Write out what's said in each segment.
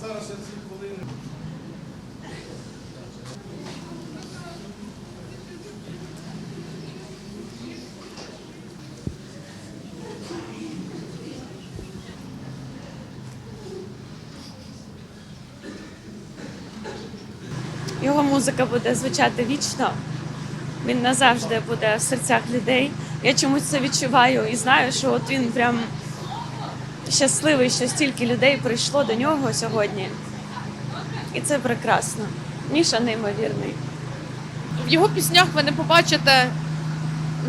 Зараз я ці хвилини. Його музика буде звучати вічно. Він назавжди буде в серцях людей. Я чомусь це відчуваю і знаю, що от він прям щасливий, що стільки людей прийшло до нього сьогодні. І це прекрасно. Міша неймовірний. В його піснях ви не побачите,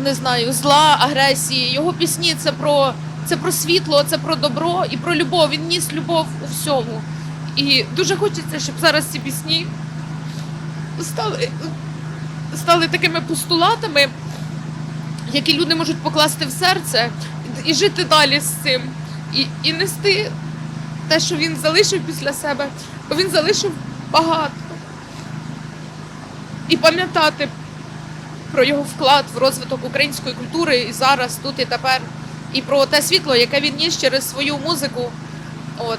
не знаю, зла, агресії. Його пісні це про, це про світло, це про добро і про любов. Він ніс любов у всьому. І дуже хочеться, щоб зараз ці пісні стали, стали такими постулатами, які люди можуть покласти в серце і жити далі з цим. І, і нести те, що він залишив після себе, бо він залишив багато і пам'ятати про його вклад в розвиток української культури і зараз, тут і тепер, і про те світло, яке він ніс через свою музику. От.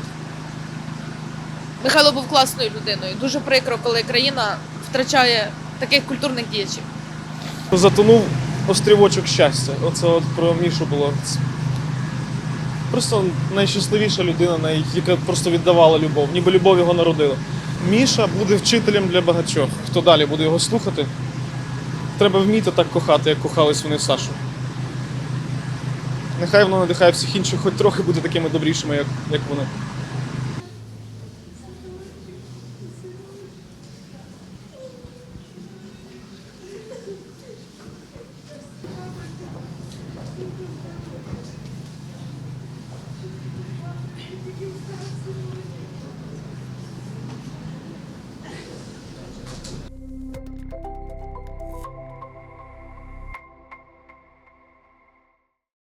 Михайло був класною людиною. Дуже прикро, коли країна втрачає таких культурних діячів. Затонув острівочок щастя. Оце от про Мішу було. Просто найщасливіша людина, яка просто віддавала любов, ніби любов його народила. Міша буде вчителем для багатьох. Хто далі буде його слухати? Треба вміти так кохати, як кохались вони Сашу. Нехай воно надихає всіх інших, хоч трохи буде такими добрішими, як, як вони.